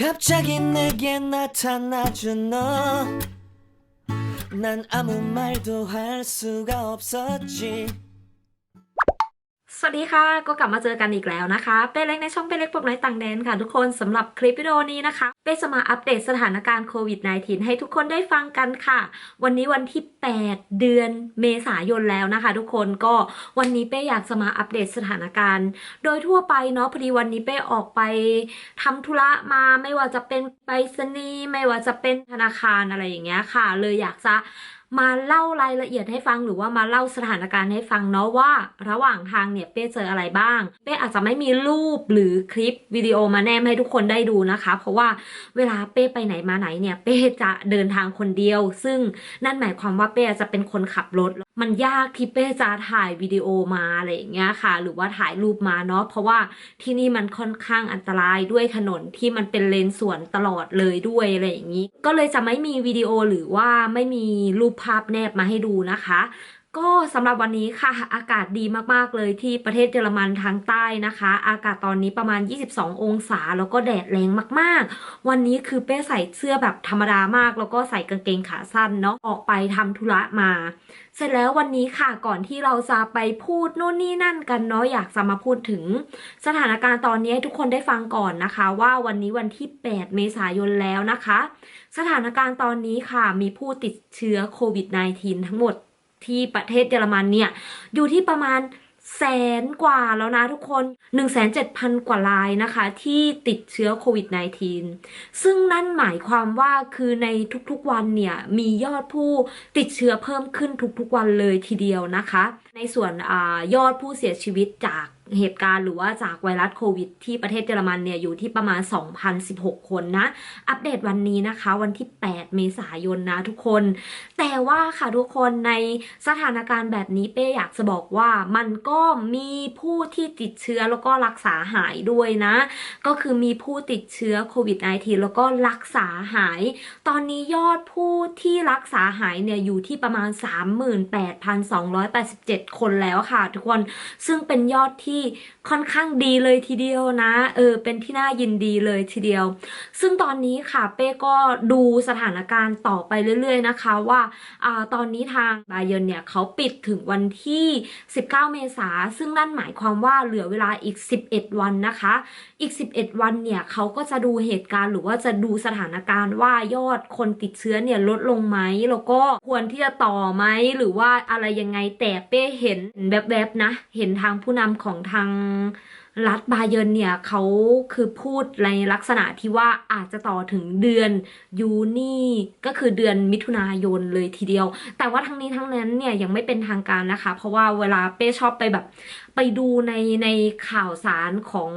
갑자기 내게 나타나준 너. 난 아무 말도 할 수가 없었지. สวัสดีค่ะ ก็กลับมาเจอกันอีกแล้วนะคะ เป้เล็กในช่องเป้เล็กปกน้อยต่างแดนค่ะทุกคนสำหรับคลิปวิดีโอนี้นะคะ เป้จะมาอัปเดตสถานการณ์โควิด -19 ให้ทุกคนได้ฟังกันค่ะ วันนี้วันที่ 8 เดือนเมษายนแล้วนะคะ ทุกคนก็วันนี้เป้อยากจะมาอัปเดตสถานการณ์ โดยทั่วไปเนาะพอดีวันนี้เป้ออกไปทำธุระมาไม่ว่าจะเป็นไปรษณีย์ไม่ว่าจะเป็นธนาคารอะไรอย่างเงี้ยค่ะ เลยอยากจะ มาเล่ารายละเอียดให้ฟังหรือว่ามาเล่าสถานการณ์ให้ฟังเนาะว่า ระหว่างทางเนี่ยเป้เจออะไรบ้าง เป้อาจจะไม่มีรูปหรือคลิปวิดีโอมาแนมให้ทุกคนได้ดูนะคะ เพราะว่าเวลาเป้ไปไหนมาไหนเนี่ยเป้จะเดินทางคนเดียว ซึ่งนั่นหมายความว่าเป้จะเป็นคนขับรถ มันยากที่เป้จะถ่ายวิดีโอมาอะไรอย่างเงี้ยค่ะ หรือว่าถ่ายรูปมาเนาะเพราะว่าที่นี่มันค่อนข้างอันตรายด้วยถนนที่มันเป็นเลนสวนตลอดเลยด้วยอะไรอย่างนี้ ก็เลยจะไม่มีวิดีโอหรือว่าไม่มีรูปภาพแนบมาให้ดูนะคะ ก็สำหรับวันนี้ค่ะ อากาศดีมากๆเลยที่ประเทศเยอรมันทางใต้นะคะ อากาศตอนนี้ประมาณ 22 องศา แล้วก็แดดแรงมากๆ วันนี้คือเป้ใส่เสื้อแบบธรรมดามาก แล้วก็ใส่กางเกงขาสั้นเนาะออกไปทำธุระมา เสร็จแล้ววันนี้ค่ะก่อนที่เราจะไปพูดนู่นนี่นั่นกันเนาะอยากจะมาพูดถึง สถานการณ์ตอนนี้ให้ทุกคนได้ฟังก่อนนะคะ ว่าวันนี้วันที่ 8 เมษายนแล้วนะคะ สถานการณ์ตอนนี้ค่ะมีผู้ติดเชื้อโควิด -19 ทั้งหมด ที่ประเทศเยอรมันเนี่ยอยู่ที่ประมาณแสนกว่าแล้วนะทุกคน 17,000 กว่ารายนะคะ ที่ติดเชื้อโควิด -19 ซึ่งนั่นหมายความว่าคือในทุกๆวันเนี่ย มียอดผู้ติดเชื้อเพิ่มขึ้นทุกๆวันเลยทีเดียวนะคะ ในส่วนอยอดผู้เสียชีวิตจาก เหตุการณ์หรือว่าจากไวรัสโควิด ที่ประเทศเยอรมันเนี่ยอยู่ที่ประมาณ 2,016 คนนะ อัปเดตวันนี้นะคะ วันที่ 8 เมษายนนะทุกคน แต่ว่าค่ะทุกคนในสถานการณ์แบบนี้เป้อยากจะบอกว่ามันก็มีผู้ที่ติดเชื้อแล้วก็รักษาหายด้วยนะ ก็คือมีผู้ติดเชื้อโควิด -19 แล้วก็รักษาหาย ตอนนี้ยอดผู้ที่รักษาหายเนี่ยอยู่ที่ประมาณ 38,287 คนแล้วค่ะ ทุกคนซึ่งเป็นยอดที่ค่อนข้างดีเลยทีเดียวนะ เออ เป็นที่น่ายินดีเลยทีเดียว ซึ่งตอนนี้ค่ะเป้ก็ดูสถานการณ์ต่อไปเรื่อย ๆ นะคะว่าอ่าตอนนี้ทางบาเยร์นเนี่ยเขาปิดถึงวันที่ 19 เมษาซึ่งนั่นหมายความว่าเหลือเวลาอีก 11 วันนะคะ อีก 11 วันเนี่ยเขาก็จะดูเหตุการณ์หรือว่าจะดูสถานการณ์ว่ายอดคนติดเชื้อเนี่ยลดลงไหมแล้วก็ควรที่จะต่อไหมหรือว่าอะไรยังไงแต่เป้เห็นแวบๆนะ เห็นทางผู้นำของทางรัฐบาเยนเนี่ยเขาคือพูดในลักษณะที่ว่าอาจจะต่อถึงเดือนยูนี่ก็คือเดือนมิถุนายนเลยทีเดียว แต่ว่าทั้งนี้ทั้งนั้นเนี่ยยังไม่เป็นทางการนะคะ เพราะว่าเวลาเป้ชอบไปแบบไปดูในในข่าวสารของ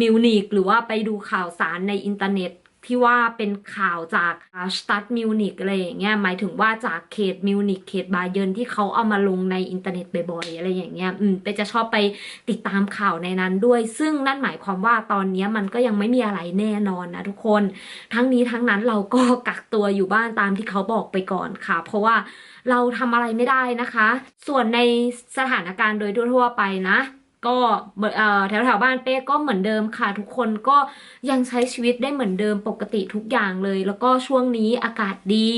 มิวนิกหรือว่าไปดูข่าวสารในอินเทอร์เน็ต ที่ว่าเป็นข่าวจากสตัดมิวนิกอะไรอย่างเงี้ยหมายถึงว่าจากเขตมิวนิกเขตบาเยิร์นที่เขาเอามาลงในอินเทอร์เน็ตบ่อยๆอะไรอย่างเงี้ยอืมเปจะชอบไปติดตามข่าวในนั้นด้วย ซึ่งนั่นหมายความว่าตอนนี้มันก็ยังไม่มีอะไรแน่นอนนะทุกคน ทั้งนี้ทั้งนั้นเราก็กักตัวอยู่บ้านตามที่เขาบอกไปก่อนค่ะ เพราะว่าเราทำอะไรไม่ได้นะคะ ส่วนในสถานการณ์โดยทั่วไปนะ ก็เอ่อแถวแถวๆบ้านเป้ก็เหมือนเดิมค่ะ ทุกคนก็ยังใช้ชีวิตได้เหมือนเดิมปกติทุกอย่างเลย แล้วก็ช่วงนี้อากาศดี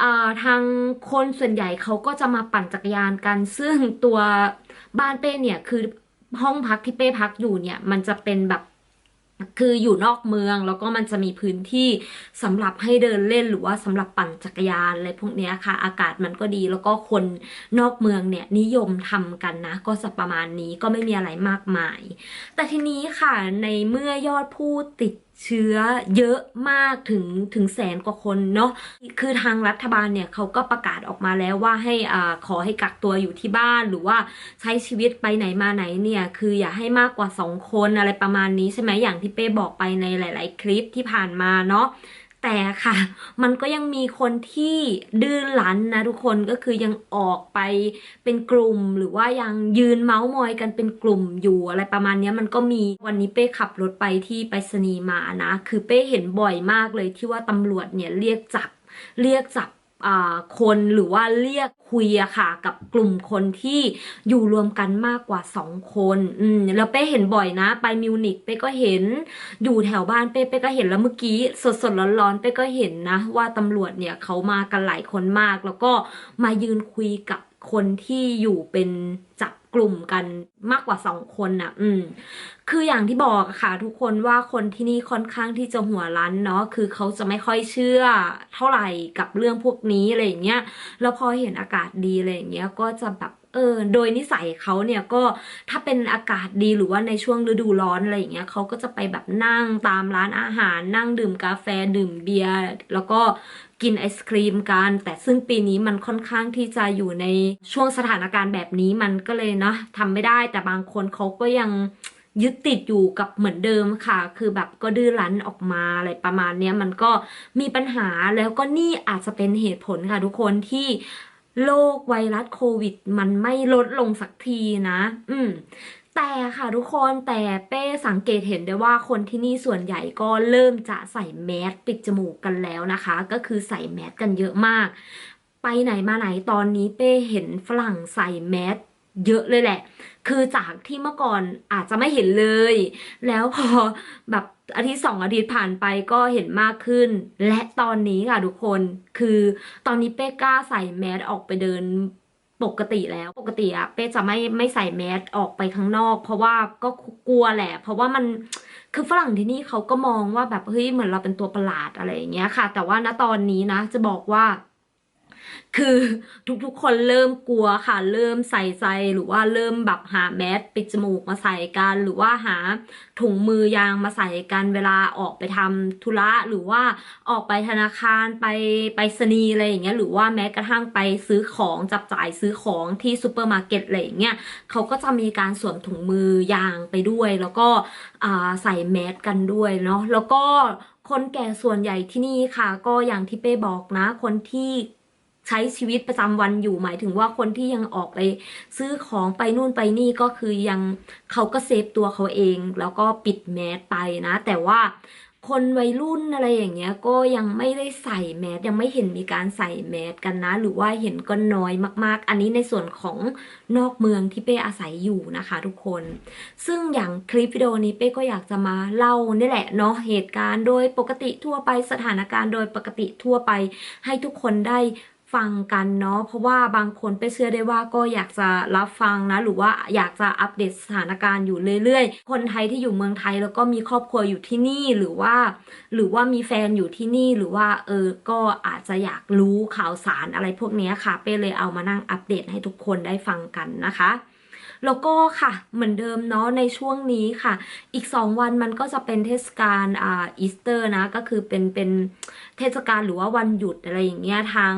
อ่าทางคนส่วนใหญ่เขาก็จะมาปั่นจักรยานกัน ซึ่งตัวบ้านเป้เนี่ยคือห้องพักที่เป้พักอยู่เนี่ย มันจะเป็นแบบ คืออยู่นอกเมืองแล้วก็มันจะมีพื้นที่สำหรับให้เดินเล่นหรือว่าสำหรับปั่นจักรยานอะไรพวกนี้ค่ะ อากาศมันก็ดีแล้วก็คนนอกเมืองเนี่ยนิยมทำกันนะ ก็สัประมาณนี้ก็ไม่มีอะไรมากมาย แต่ทีนี้ค่ะในเมื่อยอดผู้ติด เชื้อเยอะมากถึงถึงแสนกว่าคนเนาะคือทางรัฐบาลเนี่ยเขาก็ประกาศออกมาแล้วว่าให้อ่าขอให้กักตัวอยู่ที่บ้านหรือว่าใช้ชีวิตไปไหนมาไหนเนี่ยคืออย่าให้มากกว่าสองคนอะไรประมาณนี้ใช่ไหมอย่างที่เป้บอกไปในหลาย ๆ คลิปที่ผ่านมาเนาะ แต่ค่ะ มันก็ยังมีคนที่ดื้อรั้นนะทุกคนก็คือยังออกไปเป็นกลุ่ม หรือว่ายังยืนเมาส์มอยกันเป็นกลุ่มอยู่อะไรประมาณนี้มันก็มีวันนี้เป้ขับรถไปที่ไปรษณีย์มานะ คือเป้เห็นบ่อยมากเลยที่ว่าตำรวจเนี่ยเรียกจับเรียกจับ คนหรือว่าเรียกคุยอะค่ะ กับกลุ่มคนที่อยู่รวมกันมากกว่าสองคนอืมแล้วเป้เห็นบ่อยนะ ไปมิวนิกเป้ก็เห็นอยู่แถวบ้านเป้เป้ก็เห็นแล้วเมื่อกี้สดสดร้อนๆเป้ก็เห็นนะ ว่าตำรวจเนี่ยเขามากันหลายคนมาก แล้วก็มายืนคุยกับ คนที่อยู่เป็นจับกลุ่มกันมากกว่าสองคนน่ะ อืม คืออย่างที่บอกค่ะ ทุกคนว่าคนที่นี่ค่อนข้างที่จะหัวรั้นเนาะ คือเขาจะไม่ค่อยเชื่อเท่าไหร่กับเรื่องพวกนี้อะไรอย่างเงี้ย แล้วพอเห็นอากาศดีอะไรอย่างเงี้ย ก็จะแบบ ออโดยนิสัยเขาเนี่ยก็ถ้าเป็นอากาศดีหรือว่าในช่วงฤดูร้อนอะไรอย่างเงี้ยเขาก็จะไปแบบนั่งตามร้านอาหาร นั่งดื่มกาแฟดื่มเบียร์แล้วก็กินไอศครีมกัน แต่ซึ่งปีนี้มันค่อนข้างที่จะอยู่ในช่วงสถานการณ์แบบนี้มันก็เลยเนาะทำไม่ได้แต่บางคนเขาก็ยังยึดติดอยู่กับเหมือนเดิมค่ะ คือแบบก็ดื้อรั้นออกมาอะไรประมาณนี้มันก็มีปัญหาแล้วก็นี่อาจจะเป็นเหตุผลค่ะทุกคนที่ โรคไวรัสโควิด มันไม่ลดลงสักทีนะ อืมแต่ค่ะทุกคนแต่เป้สังเกตเห็นได้ว่าคนที่นี่ส่วนใหญ่ก็เริ่มจะใส่แมสปิดจมูกกันแล้วนะคะ ก็คือใส่แมสกันเยอะมาก ไปไหนมาไหนตอนนี้เป้เห็นฝรั่งใส่แมส เยอะเลยแหละ คือจากที่เมื่อก่อนอาจจะไม่เห็นเลย แล้วพอแบบอาทิตย์สองอาทิตย์ผ่านไปก็เห็นมากขึ้น และตอนนี้ค่ะทุกคนคือตอนนี้เป้กล้าใส่แมสออกไปเดินปกติแล้วปกติอะเป้จะไม่ไม่ใส่แมสออกไปข้างนอก เพราะว่าก็กลัวแหละ เพราะว่ามันคือฝรั่งที่นี่เขาก็มองว่าแบบเฮ้ยเหมือนเราเป็นตัวประหลาดอะไรอย่างเงี้ยค่ะ แต่ว่าณตอนนี้นะจะบอกว่า คือทุกๆคนเริ่มกลัวค่ะ เริ่มใส่ใจหรือว่าเริ่มแบบหาแมสปิดจมูกมาใส่กัน หรือว่าหาถุงมือยางมาใส่กันเวลาออกไปทำธุระหรือว่าออกไปธนาคารไปไปสนีอะไรอย่างเงี้ยหรือว่าแม้กระทั่งไปซื้อของจับจ่ายซื้อของที่ซูเปอร์มาร์เก็ตอะไรอย่างเงี้ยเขาก็จะมีการสวมถุงมือยางไปด้วย แล้วก็ใส่แมสกันด้วยเนาะแล้วก็คนแก่ส่วนใหญ่ที่นี่ค่ะ ก็อย่างที่เป้บอกนะคนที่ ใช้ชีวิตประจำวันอยู่หมายถึงว่าคนที่ยังออกไปซื้อของไปนู่นไปนี่ก็คือยังเขาก็เซฟตัวเขาเอง แล้วก็ปิดแมสไปนะ แต่ว่าคนวัยรุ่นอะไรอย่างเงี้ยก็ยังไม่ได้ใส่แมสยังไม่เห็นมีการใส่แมสกันนะ หรือว่าเห็นก็น้อยมากๆ อันนี้ในส่วนของนอกเมืองที่เป้อาศัยอยู่นะคะ ทุกคน ซึ่งอย่างคลิปวิดีโอนี้เป้ก็อยากจะมาเล่านี่แหละเนาะเหตุการณ์โดยปกติทั่วไปสถานการณ์โดยปกติทั่วไป ให้ทุกคนได้ ฟังกันเนาะเพราะว่าบางคนไปเชื่อได้ว่าก็อยากจะรับฟังนะหรือว่าอยากจะอัปเดตสถานการณ์อยู่เรื่อยๆ คนไทยที่อยู่เมืองไทยแล้วก็มีครอบครัวอยู่ที่นี่หรือว่า หรือว่ามีแฟนอยู่ที่นี่หรือว่าเออก็อาจจะอยากรู้ข่าวสารอะไรพวกนี้ค่ะเป้เลยเอามานั่งอัปเดตให้ทุกคนได้ฟังกันนะคะแล้วก็ค่ะเหมือนเดิมเนาะในช่วงนี้ค่ะ อีก 2 วันมันก็จะเป็นเทศกาลอ่าอีสเตอร์นะ ก็คือเป็นเป็นเทศกาลหรือว่าวันหยุดอะไรอย่างเงี้ยทาง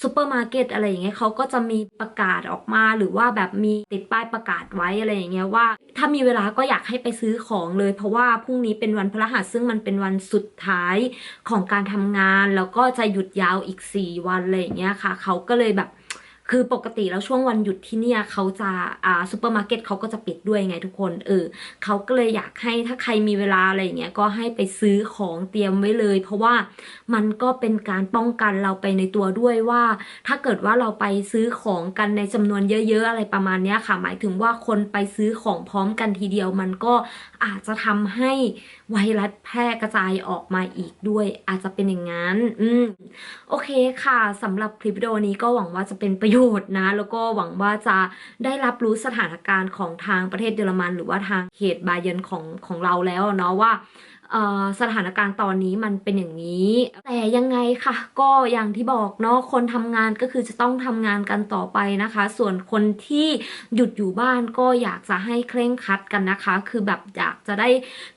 ซูเปอร์มาร์เก็ตอะไรอย่างเงี้ยเขาก็จะมีประกาศออกมาหรือว่าแบบมีติดป้ายประกาศไว้อะไรอย่างเงี้ยว่า ถ้ามีเวลาก็อยากให้ไปซื้อของเลย เพราะว่าพรุ่งนี้เป็นวันพฤหัสซึ่งมันเป็นวันสุดท้ายของการทำงาน แล้วก็จะหยุดยาวอีก 4 วันอะไรอย่างเงี้ยค่ะเขาก็เลยแบบ คือปกติแล้วช่วงวันหยุดที่เนี่ยเขาจะอ่าซูเปอร์มาร์เก็ตเขาก็จะปิดด้วยไงทุกคนเออเขาก็เลยอยากให้ถ้าใครมีเวลาอะไรอย่างเงี้ยก็ให้ไปซื้อของเตรียมไว้เลย เพราะว่ามันก็เป็นการป้องกันเราไปในตัวด้วยว่า ถ้าเกิดว่าเราไปซื้อของกันในจำนวนเยอะ ๆ อะไรประมาณเนี้ยค่ะ หมายถึงว่าคนไปซื้อของพร้อมกันทีเดียวมันก็ อาจจะทำให้ไวรัสแพร่กระจายออกมาอีกด้วย อาจจะเป็นอย่างนั้น อืม โอเคค่ะสำหรับคลิปวิดีโอนี้ก็หวังว่าจะเป็นประโยชน์นะ แล้วก็หวังว่าจะได้รับรู้สถานการณ์ของทางประเทศเยอรมัน หรือว่าทางเขตบาเยนของของเราแล้วเนาะว่า สถานการณ์ตอนนี้มันเป็นอย่างนี้ แต่ยังไงค่ะ ก็อย่างที่บอกเนาะคนทำงานก็คือจะต้องทำงานกันต่อไปนะคะ ส่วนคนที่หยุดอยู่บ้านก็อยากจะให้เคร่งครัดกันนะคะ คือแบบอยากจะได้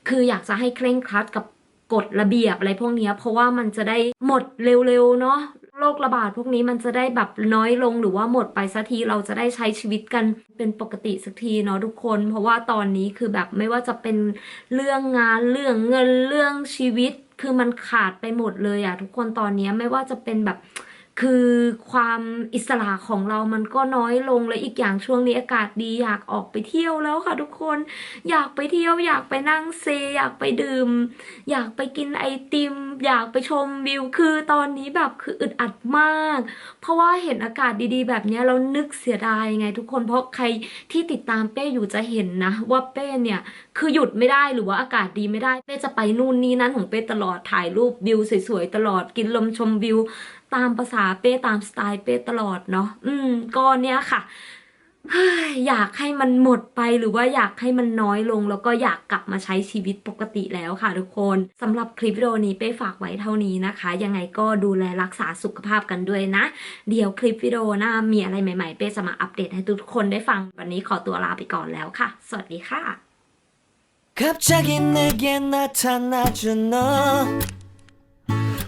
คืออยากจะให้เคร่งครัดกับกฎระเบียบอะไรพวกนี้เพราะว่ามันจะได้หมดเร็วๆเนาะ โรคระบาดพวกนี้มันจะได้แบบน้อยลงหรือว่าหมดไปสักทีเราจะได้ใช้ชีวิตกันเป็นปกติสักทีเนาะทุกคน เพราะว่าตอนนี้คือแบบไม่ว่าจะเป็นเรื่องงานเรื่องเงินเรื่องชีวิต คือมันขาดไปหมดเลยอะทุกคนตอนนี้ไม่ว่าจะเป็นแบบ คือความอิสระของเรามันก็น้อยลงและอีกอย่างช่วงนี้อากาศดีอยากออกไปเที่ยวแล้วค่ะทุกคน อยากไปเที่ยวอยากไปนั่งเซ อยากไปดื่ม อยากไปกินไอติม อยากไปชมวิวคือตอนนี้แบบคืออึดอัดมาก เพราะว่าเห็นอากาศดีๆ แบบนี้เรานึกเสียดายไงทุกคนเพราะใครที่ติดตามเป้อยู่จะเห็นนะ ว่าเป้เนี่ยคือหยุดไม่ได้หรือว่าอากาศดีไม่ได้เป้จะไปนู่นนี่นั่นของเป้ตลอดถ่ายรูปวิวสวยๆตลอดกินลมชมวิว ตามภาษาเป้ตามสไตล์เป้ตลอดเนาะอืมก็เนี้ยค่ะอยากให้มันหมดไปหรือว่าอยากให้มันน้อยลง แล้วก็อยากกลับมาใช้ชีวิตปกติแล้วค่ะทุกคนสำหรับคลิปวิดีโอนี้เป้ฝากไว้เท่านี้นะคะ ยังไงก็ดูแลรักษาสุขภาพกันด้วยนะ เดี๋ยวคลิปวิดีโอหน้ามีอะไรใหม่ๆ เป้จะมาอัปเดตให้ทุกคนได้ฟัง วันนี้ขอตัวลาไปก่อนแล้วค่ะ สวัสดีค่ะ